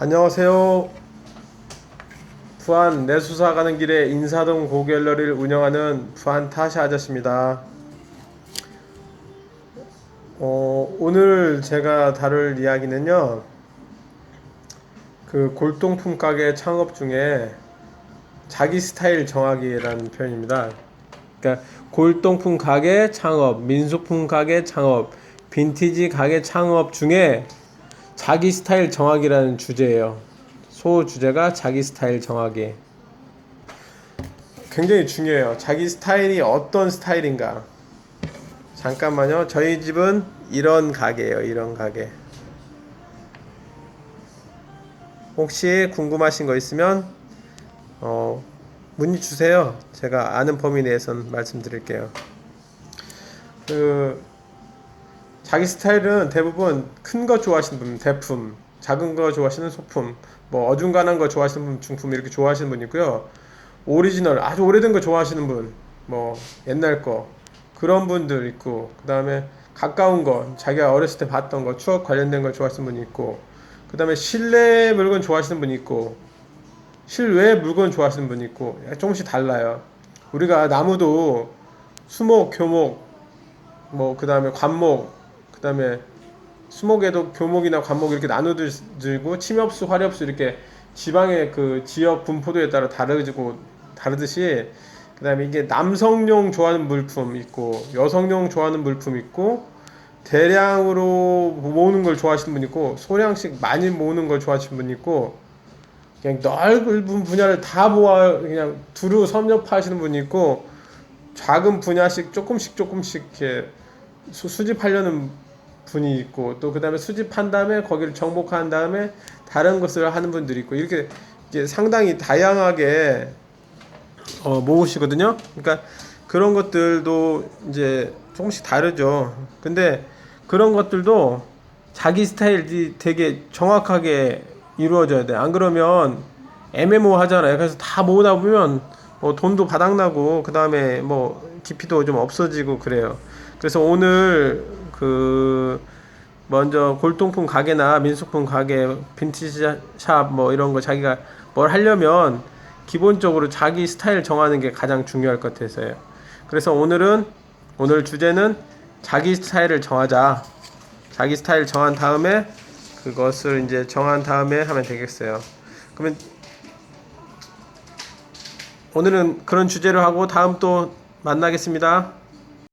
안녕하세요. 부안 내수사 가는 길에 인사동 고갤러리를 운영하는 부안 타샤 아저씨입니다. 어, 오늘 제가 다룰 이야기는요. 그 골동품 가게 창업 중에 자기 스타일 정하기라는 표현입니다. 그러니까 골동품 가게 창업, 민속품 가게 창업, 빈티지 가게 창업 중에 자기 스타일 정하기라는 주제예요. 소 주제가 자기 스타일 정하기. 굉장히 중요해요. 자기 스타일이 어떤 스타일인가. 잠깐만요. 저희 집은 이런 가게예요. 이런 가게. 혹시 궁금하신 거 있으면 어, 문의 주세요. 제가 아는 범위 내에선 말씀드릴게요. 그 자기 스타일은 대부분 큰 거 좋아하시는 분, 대품, 작은 거 좋아하시는 소품, 뭐 어중간한 거 좋아하시는 분, 중품 이렇게 좋아하시는 분 있고요. 오리지널, 아주 오래된 거 좋아하시는 분, 뭐 옛날 거 그런 분들 있고, 그 다음에 가까운 거, 자기가 어렸을 때 봤던 거, 추억 관련된 거 좋아하시는 분이 있고, 그 다음에 실내 물건 좋아하시는 분이 있고, 실외 물건 좋아하시는 분이 있고, 조금씩 달라요. 우리가 나무도 수목, 교목, 뭐 그 다음에 관목, 그 다음에 수목에도 교목이나 관목 이렇게 나누들고 침엽수, 화렵수 이렇게 지방의 그 지역 분포도에 따라 다르고 다르듯이 그 다음에 이게 남성용 좋아하는 물품 있고 여성용 좋아하는 물품 있고 대량으로 모으는 걸 좋아하시는 분 있고 소량씩 많이 모으는 걸 좋아하시는 분 있고 그냥 넓은 분야를 다 모아 그냥 두루 섭렵하시는 분이 있고 작은 분야씩 조금씩 조금씩 이렇게 수, 수집하려는 분이 있고 또 그다음에 수집한 다음에 거기를 정복한 다음에 다른 것을 하는 분들이 있고 이렇게 이제 상당히 다양하게 어, 모으시거든요. 그러니까 그런 것들도 이제 조금씩 다르죠. 근데 그런 것들도 자기 스타일이 되게 정확하게 이루어져야 돼. 안 그러면 애매모호하잖아요. 그래서 다 모으다 보면 뭐 돈도 바닥나고 그 다음에 뭐 깊이도 좀 없어지고 그래요. 그래서 오늘 그 먼저 골동품 가게나 민속품 가게, 빈티지 샵 뭐 이런 거 자기가 뭘 하려면 기본적으로 자기 스타일 정하는 게 가장 중요할 것 같아서요. 그래서 오늘은 오늘 주제는 자기 스타일을 정하자. 자기 스타일 정한 다음에 그것을 이제 정한 다음에 하면 되겠어요. 그러면 오늘은 그런 주제로 하고 다음 또 만나겠습니다.